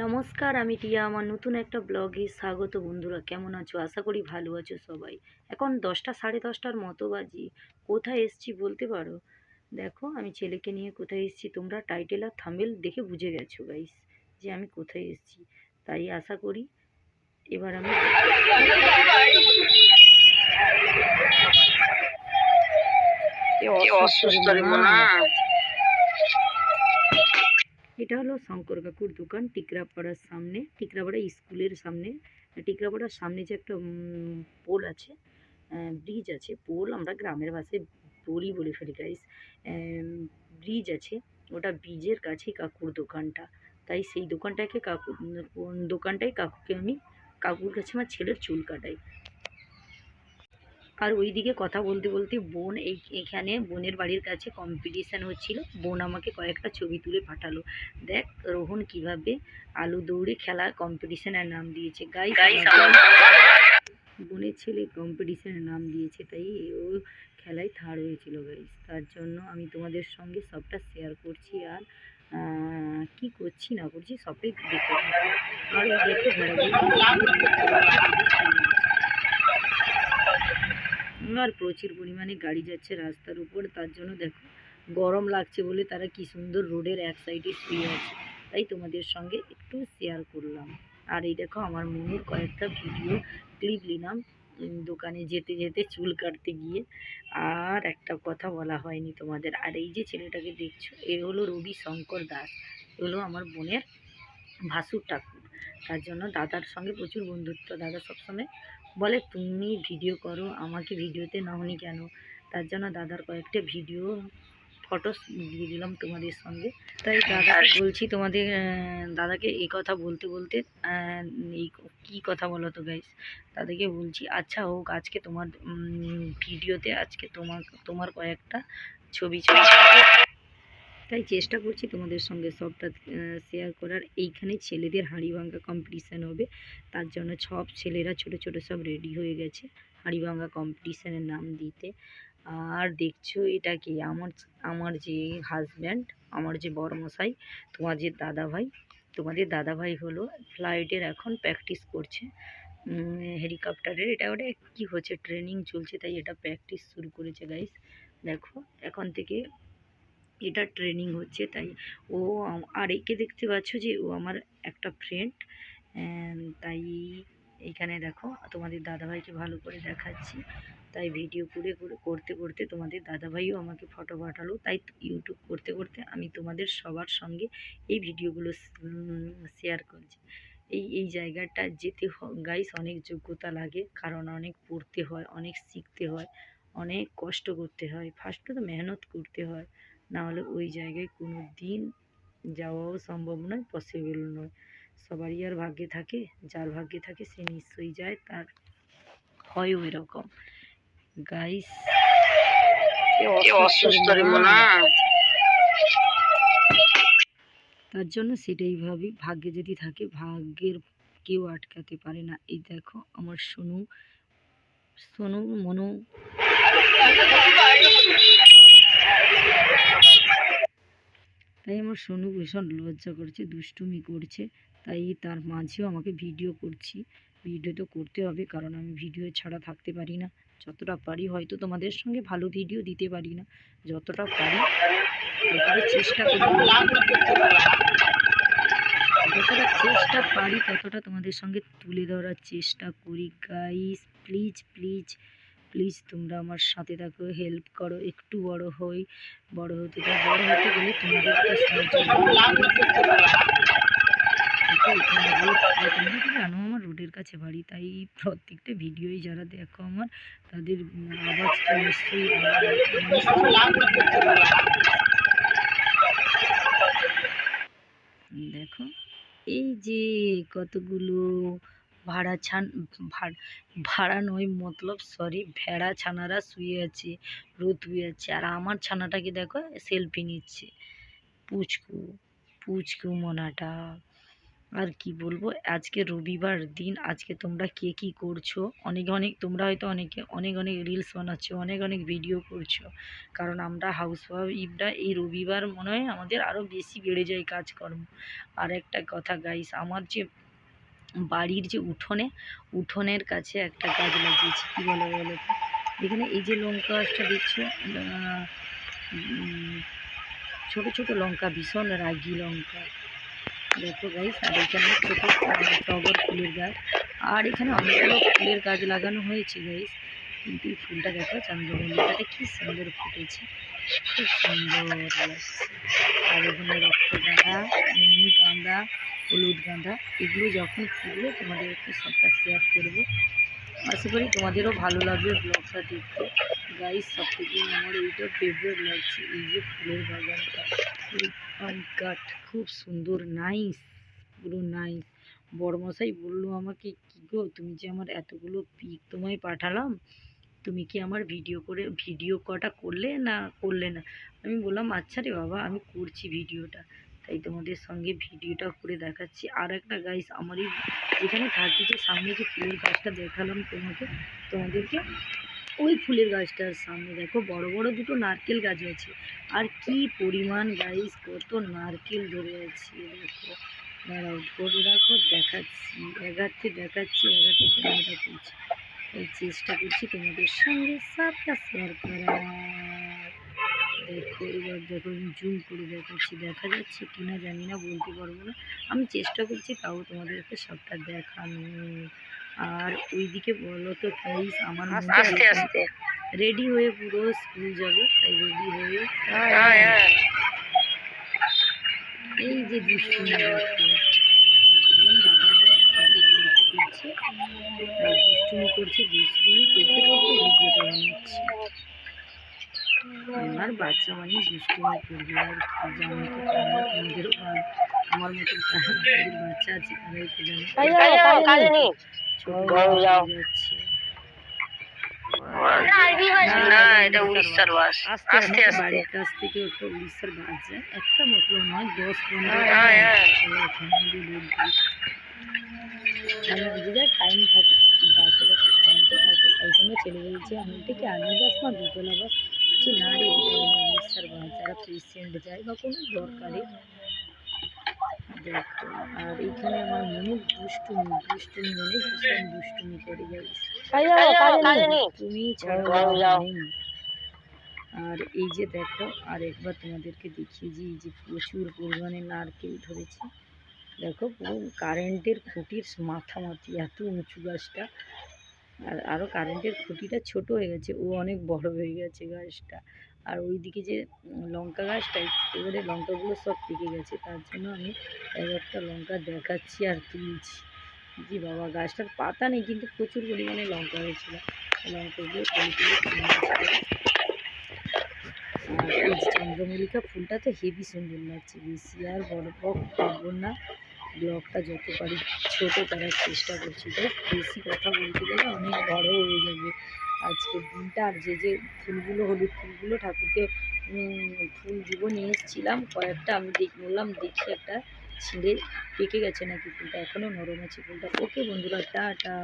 নমস্কার, আমি টিয়া আমার নতুন একটা ব্লগে স্বাগত বন্ধুরা। কেমন আছো? আশা করি ভালো আছো সবাই। এখন দশটা, সাড়ে দশটার মতো বাজি। কোথায় এসছি বলতে পারো? দেখো, আমি ছেলেকে নিয়ে কোথায় এসছি? তোমরা টাইটেল আর থামেল দেখে বুঝে গেছো গাইস যে আমি কোথায় এসছি। তাই আশা করি এবার আমি অসুস্থ এটা হলো শঙ্কর কাকুর দোকান, টিকরাপাড়ার সামনে, টিকরাপাড়া স্কুলের সামনে। টিকরাপাড়ার সামনে যে একটা পোল আছে ব্রিজ আছে, পোল আমরা গ্রামের ভাষায় পোলই বলে ফেলি গাইস ব্রিজ আছে, ওটা ব্রিজের কাছেই কাকুর দোকানটা। তাই সেই দোকানটাকে কাকু দোকানটাই কাকুকে আমি, কাকুর কাছে আমার ছেলের চুল কাটাই। আর ওইদিকে কথা বলতে বলতে বোন এই এখানে বোনের বাড়ির কাছে কম্পিটিশান হচ্ছিল। বোন আমাকে কয়েকটা ছবি তুলে পাঠালো। দেখ রোহন কীভাবে আলু দৌড়ে খেলা কম্পিটিশনের নাম দিয়েছে। গাই বোনের ছেলে কম্পিটিশনের নাম দিয়েছে তাই ও খেলায় থার্ড হয়েছিল গাইস তার জন্য আমি তোমাদের সঙ্গে সবটা শেয়ার করছি আর কি করছি না করছি সবটাই দেখতে। আর এই ঘোরাঘুরি আর প্রচুর পরিমাণে গাড়ি যাচ্ছে রাস্তার উপর। তার জন্য দেখো, গরম লাগছে বলে তারা কি সুন্দর রোডের এক সাইডে শুয়ে আছে। তাই তোমাদের সঙ্গে একটু শেয়ার করলাম। আর এই দেখো, আমার মনের কয়েকটা ভিডিও ক্লিপ নিলাম দোকানে যেতে যেতে চুল কাটতে গিয়ে। আর একটা কথা বলা হয়নি তোমাদের। আর এই যে ছেলেটাকে দেখছ, এ হলো রবি শঙ্কর দাস। এ হলো আমার বোনের ভাসুর ঠাকুর। তার জন্য দাদার সঙ্গে প্রচুর বন্ধুত্ব। দাদা সবসময় বলে তুমি ভিডিও করো আমাকে ভিডিওতে নাওনি কেন? তার জন্য দাদার কয়েকটা ভিডিও ফটো দিয়ে দিলাম তোমাদের সঙ্গে। তাই দাদাকে বলছি তোমাদের দাদাকে এই কথা বলতে বলতে এই কী কথা বলো তো গাইস দাদাকে বলছি আচ্ছা হোক আজকে তোমার ভিডিওতে আজকে তোমার তোমার কয়েকটা ছবি ছবি তাই চেষ্টা করছি তোমাদের সঙ্গে সবটা শেয়ার করার। এইখানে ছেলেদের হাঁড়ি ভাঙ্গা কম্পিটিশান হবে। তার জন্য সব ছেলেরা ছোট ছোট সব রেডি হয়ে গেছে হাঁড়ি ভাঙ্গা কম্পিটিশানের নাম দিতে। আর দেখছ এটা কি? আমার আমার যে হাজব্যান্ড আমার যে বড়মশাই, তোমার যে দাদা ভাই তোমাদের দাদা ভাই হলো ফ্লাইটের এখন প্র্যাকটিস করছে। হেলিকপ্টারের এটা ওটা কী হচ্ছে? ট্রেনিং চলছে তাই এটা প্র্যাকটিস শুরু করেছে গাইস দেখো, এখন থেকে এটা ট্রেনিং হচ্ছে, তাই ও আর একে দেখতে পাচ্ছ যে ও আমার একটা ফ্রেন্ড তাই এইখানে দেখো, তোমাদের দাদাভাইকে ভালো করে দেখাচ্ছি। তাই ভিডিও করে করে, করতে করতে তোমাদের দাদাভাইও আমাকে ফটো পাঠালো। তাই ইউটিউব করতে করতে আমি তোমাদের সবার সঙ্গে এই ভিডিওগুলো শেয়ার করছি। এই এই জায়গাটা যেতে গাইস অনেক যোগ্যতা লাগে, কারণ অনেক পড়তে হয়, অনেক শিখতে হয়, অনেক কষ্ট করতে হয়। ফার্স্টে তো মেহনত করতে হয়। না হলে ওই জায়গায় কোনো দিন যাওয়াও সম্ভব নয় পসিবল নয়। সবারই আর ভাগ্যে থাকে যার ভাগ্যে থাকে সে নিশ্চয়ই যায় তার হয় ওই রকম গাইস তার জন্য সেটাই ভাবি ভাগ্যে যদি থাকে ভাগ্যের কেউ আটকাতে পারে না। এই দেখো আমার সোনু। সোনু মনু। তাই আমার সোনু ভীষণ লজ্জা করছে, দুষ্টুমি করছে, তাই তার মাঝেও আমাকে ভিডিও করছি। ভিডিও তো করতে হবে, কারণ আমি ভিডিও ছাড়া থাকতে পারি না। যতটা পারি হয়তো তোমাদের সঙ্গে ভালো ভিডিও দিতে পারি না। যতটা পারি চেষ্টা করি। যতটা চেষ্টা পারি, ততটা তোমাদের সঙ্গে তুলে ধরার চেষ্টা করি। গাইস প্লিজ প্লিজ প্লিজ তোমরা আমার সাথে থাকো হেল্প করো একটু বড় হই বড় হতে বড় হতে গেলে তোমাদের তোমরা তো জানো আমার রোডের কাছে বাড়ি তাই প্রত্যেকটা ভিডিওই যারা দেখো আমার তাদের আওয়াজটা নিশ্চয়ই দেখো এই যে কতগুলো ভাড়া ছান, ভাড়- নয় মতলব সরি ভেড়া ছানারা শুয়ে আছে, রোদ হয়ে আছে, আর আমার ছানাটাকে দেখো সেলফি নিচ্ছে। পুচকু পুচকু মোনাটা। আর কি বলব, আজকে রবিবার দিন, আজকে তোমরা কে কী করছ? অনেক অনেক, তোমরা হয়তো অনেকে, অনেক অনেক রিলস বানাচ্ছো, অনেক অনেক ভিডিও করছ। কারণ আমরা হাউস ওয়াইফরা এই রবিবার মনে হয় আমাদের আরও বেশি বেড়ে যায় কাজকর্ম। আর একটা কথা গাইস আমার যে বাড়ির যে উঠোনে, উঠোনের কাছে একটা গাছ লাগিয়েছি, কী বলে বলো তো? এখানে এই যে লঙ্কা গাছটা দেখছ? ছোট ছোট লঙ্কা, ভীষণ রাগি লঙ্কা। দেখো গাইস আর এখানে ছোট টগর ফুলের গাছ। আর এখানে অনেকগুলো ফুলের গাছ লাগানো হয়েছে গাইস কিন্তু এই ফুলটা দেখো চন্দ্রমল্লিকাটা কি সুন্দর ফুটেছে। খুব সুন্দর লাগছে। আর এখানে রক্তগাঁদা এমনি গাঁদা হলুদ গাঁদা এগুলো যখন ফুটবে, তোমাদের একটু সবটা শেয়ার করব। আশা করি তোমাদেরও ভালো লাগবে ব্লগটা দেখতে। গাইস সব থেকে আমার এইটা ফেভারিট লাগছে, এই যে ফুলের বাগানটা। গাট খুব সুন্দর নাইস পুরো নাইস বড়মশাই বলল আমাকে, কি গো, তুমি যে আমার এতগুলো পিক তোমায় পাঠালাম তুমি কি আমার ভিডিও করে ভিডিও কটা করলে না করলে না? আমি বললাম আচ্ছা রে বাবা, আমি করছি ভিডিওটা তাই তোমাদের সঙ্গে ভিডিওটা করে দেখাচ্ছি। আর একটা গাইস আমার এই যেখানে থাকি যে সামনে যে ফুলের গাছটা দেখালাম তোমাকে, তোমাদেরকে, ওই ফুলের গাছটার সামনে দেখো, বড় বড় দুটো নারকেল গাছ আছে। আর কি পরিমাণ গাইস কত নারকেল ধরে আছে, দেখো। দাঁড়াও, ধরে রাখো, দেখাচ্ছি এগাতে দেখাচ্ছি এগাতে ক্যামেরা করছি এই চেষ্টা করছি তোমাদের সঙ্গে সবটা শেয়ার করার দেখো এবার দেখো জুম করে দেখাচ্ছি দেখা যাচ্ছে কিনা জানি না বলতে পারব না। আমি চেষ্টা করছি তাও তোমাদেরকে সবটা দেখানো আর ওইদিকে বলো তো প্লিজ আমার রেডি হয়ে পুরো স্কুল যাবে তাই রেডি হয়ে হ্যাঁ হ্যাঁ। এই যে দুষ্টুমি দেখো দেখুন দাদারা আগে গল্প করছে আর দুষ্টুমি করছে দুষ্টুমি করতে করতে ভিডিওটা বানাচ্ছে। আমার বাচ্চা মানে দুষ্টুমি করবে আর কি জানি তো তোমাদেরও আমার যাদের বাচ্চা আছে তারাই তো জানে। ছোট যাও, যাও। হয়ে যাচ্ছে। এটা উড়িষ্যার বাস। আস্তে আস্তে আস্তে আস্তে। বাড়ির কাছ থেকে একটা উড়িষ্যার বাস যায়। একটা মতলব নয় দশ পনেরো হ্যাঁ, হ্যাঁ। টাইম থাকে। বাসের একটা টাইম তো থাকে এইখানে ছেলে বলছে আমি এটা কি আর্মি বাস না দুতলা বাস বলছি না রে হলো বাস যারা পেশেন্ট যায় বা কোনো দরকারে আর এইখানে আমার মনে দুষ্টুমি দুষ্টুমি মনে ভীষণ দুষ্টুমি করে যাচ্ছে তুমি ছাড়া আর আর এই যে দেখো আর একবার তোমাদেরকে দেখিয়ে যে এই যে প্রচুর পরিমাণে নারকেল ধরেছে। দেখো পুরো কারেন্টের খুঁটির মাথামাতি এত উঁচু গাছটা। আর আরও কারেন্টের খুঁটিটা ছোট হয়ে গেছে, ও অনেক বড় হয়ে গেছে গাছটা। আর ওইদিকে যে লঙ্কা গাছটা, এবারে লঙ্কাগুলো সব পেকে গেছে, তার জন্য আমি এক একটা লঙ্কা দেখাচ্ছি আর তুলছি। জি বাবা, গাছটার পাতা নেই, কিন্তু প্রচুর পরিমাণে লঙ্কা হয়েছিল। লঙ্কাগুলো চন্দ্রমল্লিকা ফুলটা তো হেভি সুন্দর লাগছে। বেশি আর বড় বক করব না। ব্লগটা যত পারি ছোট করার চেষ্টা করছি। তো বেশি কথা বলতে গেলে অনেক বড় হয়ে যাবে। আজকের দিনটা আর যে যে ফুলগুলো, হলুদ ফুলগুলো ঠাকুরকে ফুল দিব নিয়ে এসেছিলাম, কয়েকটা আমি দেখ, বললাম দেখি একটা ছিঁড়ে পেকে গেছে নাকি ফুলটা। এখনও নরম আছে ফুলটা। ওকে বন্ধুরা, টাটা।